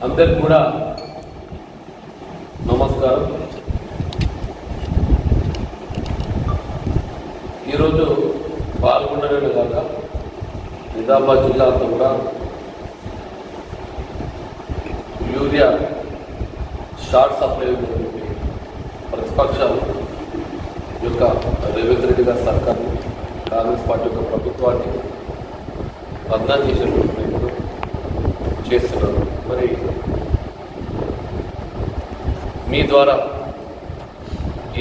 అందరికి కూడా నమస్కారం. ఈరోజు పాల్గొనడమే కాక నిజామాబాద్ జిల్లా అంతా కూడా యూరియా షార్ట్ సప్లై ఉందని ప్రతిపక్షాలు యొక్క రేవంత్ రెడ్డి గారి సర్కారు కాంగ్రెస్ పార్టీ యొక్క ప్రభుత్వాన్ని బద్నాం చేసినటువంటి చేస్తున్నారు. మరి మీ ద్వారా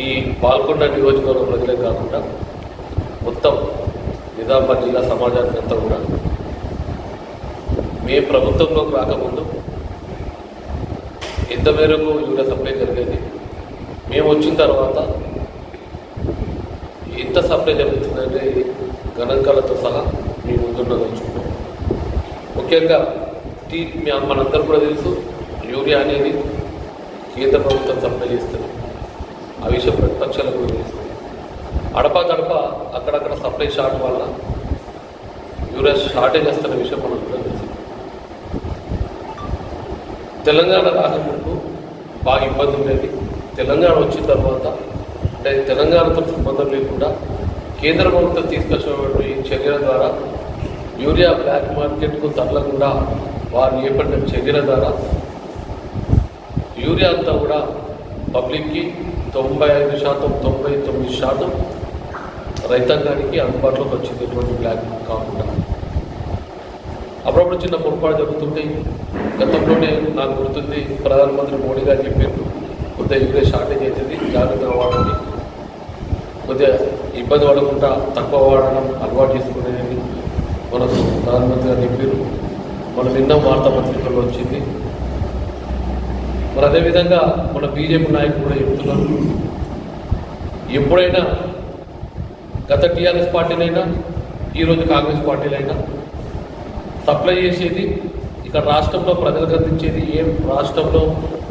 ఈ పాల్గొండ నియోజకవర్గ ప్రజలే కాకుండా మొత్తం నిజామాబాద్ జిల్లా సమాజానికి అంతా కూడా మేము ప్రభుత్వంలోకి రాకముందు ఎంత మేరకు యూరియా సప్లై జరిగేది. మేము వచ్చిన తర్వాత ఎంత సప్లై జరుగుతుందంటే గణాంకాలతో సహా మీ ముందున్నది వచ్చుకున్నాం ముఖ్యంగా టీ మనందరూ కూడా తెలుసు యూరియా అనేది కేంద్ర ప్రభుత్వం సప్లై చేస్తుంది ఆ విషయం ప్రతిపక్షాలకు కూడా తెలుసు. అడప గడప అక్కడక్కడ సప్లై షార్ట్ వల్ల యూరియా షార్టేజ్ వస్తున్న విషయం మనం కూడా తెలుసు. తెలంగాణ రాకముందు బాగా ఇబ్బంది ఉండేది. తెలంగాణ వచ్చిన తర్వాత అంటే తెలంగాణతో సంబంధం లేకుండా కేంద్ర ప్రభుత్వం తీసుకొచ్చినటువంటి చర్యల ద్వారా యూరియా బ్లాక్ మార్కెట్కు తరలకుండా వారు చేపట్టిన చర్యల ద్వారా యూరియా అంతా కూడా పబ్లిక్కి తొంభై ఐదు శాతం తొంభై తొమ్మిది శాతం రైతాంగానికి అందుబాటులోకి వచ్చింది ఎటువంటి బ్లాక్ కాకుండా. అప్పుడప్పుడు చిన్న పొరపాటు జరుగుతుంటాయి గతంలోనే నాకు గుర్తుంది ప్రధానమంత్రి మోడీ గారు చెప్పారు కొద్దిగా యూరియా షార్టేజ్ అవుతుంది జాగ్రత్తగా వాడండి. కొద్దిగా ఇబ్బంది పడకుండా తక్కువ వాడడం అలవాటు చేసుకునేది మనకు ప్రధానమంత్రి గారు చెప్పారు. మనం నిన్న వార్తాపత్రికల్లో వచ్చింది. మరి అదేవిధంగా మన బీజేపీ నాయకులు కూడా చెప్తున్నారు. ఎప్పుడైనా గత టీఆర్ఎస్ పార్టీనైనా ఈరోజు కాంగ్రెస్ పార్టీలైనా సప్లై చేసేది ఇక్కడ రాష్ట్రంలో ప్రజలకు అందించేది ఏ రాష్ట్రంలో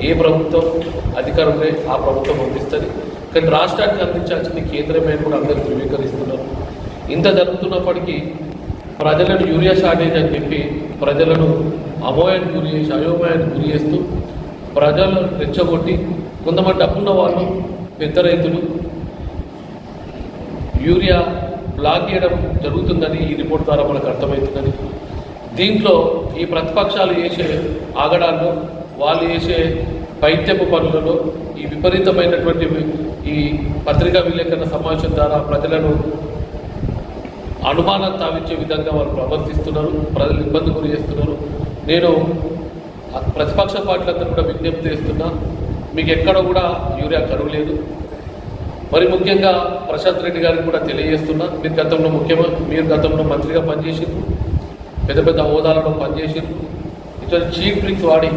ఏ ప్రభుత్వం అధికారంలో ఆ ప్రభుత్వం అందిస్తుంది. కానీ రాష్ట్రానికి అందించాల్సింది కేంద్రమే కూడా అందరూ ధృవీకరిస్తున్నారు. ఇంత జరుగుతున్నప్పటికీ ప్రజలను యూరియా షార్టేజ్ అని చెప్పి ప్రజలను అమోయానికి గురి చేసి అయోమయానికి గురి చేస్తూ ప్రజలను రెచ్చగొట్టి కొంతమంది డబ్బున్న వాళ్ళు పెద్ద రైతులు యూరియా బ్లాక్ చేయడం జరుగుతుందని ఈ రిపోర్ట్ ద్వారా మనకు అర్థమవుతుందని. దీంట్లో ఈ ప్రతిపక్షాలు చేసే ఆగడాల్లో వాళ్ళు చేసే పైత్యపు పనులలో ఈ విపరీతమైనటువంటి ఈ పత్రికా విలేకరణ సమావేశం ద్వారా ప్రజలను అనుమానం తావించే విధంగా వాళ్ళు ప్రవర్తిస్తున్నారు ప్రజలు ఇబ్బంది గురి చేస్తున్నారు. నేను ప్రతిపక్ష పార్టీలందరూ కూడా విజ్ఞప్తి చేస్తున్నా మీకు ఎక్కడ కూడా యూరియా కరువు లేదు. మరి ముఖ్యంగా ప్రశాంత్ రెడ్డి గారికి కూడా తెలియజేస్తున్నా మీరు గతంలో ముఖ్యమంత్రి మీరు గతంలో మంత్రిగా పనిచేసిండ్రు పెద్ద పెద్ద హోదాలలో పనిచేసిండ్రు. ఇటువంటి చీప్ ట్రిక్స్ వాడి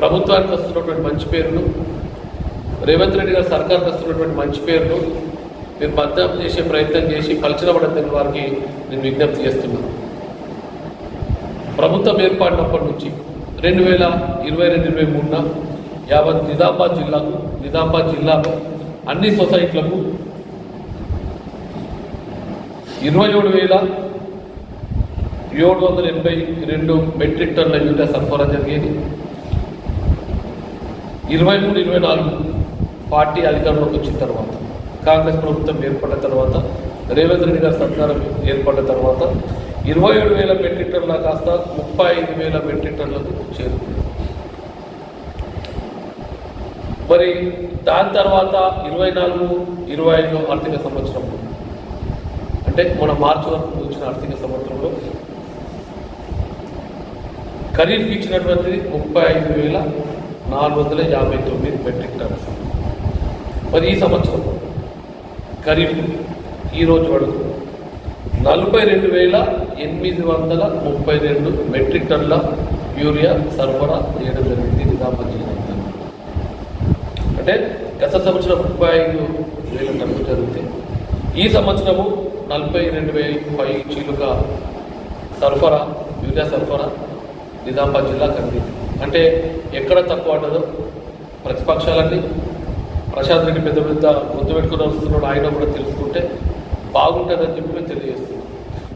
ప్రభుత్వానికి వస్తున్నటువంటి మంచి పేరును రేవంత్ రెడ్డి గారు సర్కార్కి వస్తున్నటువంటి మంచి పేరును మీరు బద్నాం చేసే ప్రయత్నం చేసి పలచనబడద్దని వారికి నేను విజ్ఞప్తి చేస్తున్నాను. ప్రభుత్వం ఏర్పడినప్పటి నుంచి రెండు వేల ఇరవై రెండు ఇరవై మూడున యావత్ నిజామాబాద్ జిల్లాకు నిజామాబాద్ జిల్లాలో అన్ని సొసైటీలకు ఇరవై ఏడు వేల ఏడు వందల ఎనభై రెండు మెట్రిక్ టన్నుల యూరియా సరఫరా జరిగేది. ఇరవై మూడు ఇరవై నాలుగు పార్టీ అధికారంలోకి వచ్చిన తర్వాత కాంగ్రెస్ ప్రభుత్వం ఏర్పడిన తర్వాత రేవంత్ రెడ్డి గారి సర్కారం ఏర్పడిన తర్వాత ఇరవై ఏడు వేల మెట్రిక్ టన్నుల కాస్త ముప్పై ఐదు వేల మెట్రిక్ టన్నులకు చేరుకుంది మరి దాని తర్వాత ఇరవై నాలుగు ఇరవై ఐదు ఆర్థిక సంవత్సరంలో అంటే మన మార్చి వరకు వచ్చిన ఆర్థిక సంవత్సరంలో ఖరీఫ్కి ఇచ్చినటువంటిది ముప్పై ఐదు వేల నాలుగు వందల యాభై తొమ్మిది మెట్రిక్ టన్స్ మరి ఈ సంవత్సరం ఖరీఫ్ ఈరోజు వరకు నలభై రెండు వేల ఎనిమిది వందల ముప్పై రెండు మెట్రిక్ టన్ల యూరియా సరఫరా చేయడం జరిగింది. నిజామాబాద్ జిల్లా అంటే గత సంవత్సరం ముప్పై ఐదు వేల టన్నులు జరిగితే ఈ సంవత్సరము నలభై రెండు వేల పై చీలుక సరఫరా యూరియా సరఫరా నిజామాబాద్ జిల్లా కలిగింది అంటే ఎక్కడ తక్కువ ఉండదో ప్రతిపక్షాలన్నీ ప్రశాంత్ రెడ్డి పెద్ద పెద్ద గుర్తు పెట్టుకుని వస్తున్నాడు. ఆయన కూడా తెలుసుకుంటే బాగుంటుందని చెప్పి మేము తెలియజేస్తున్నాం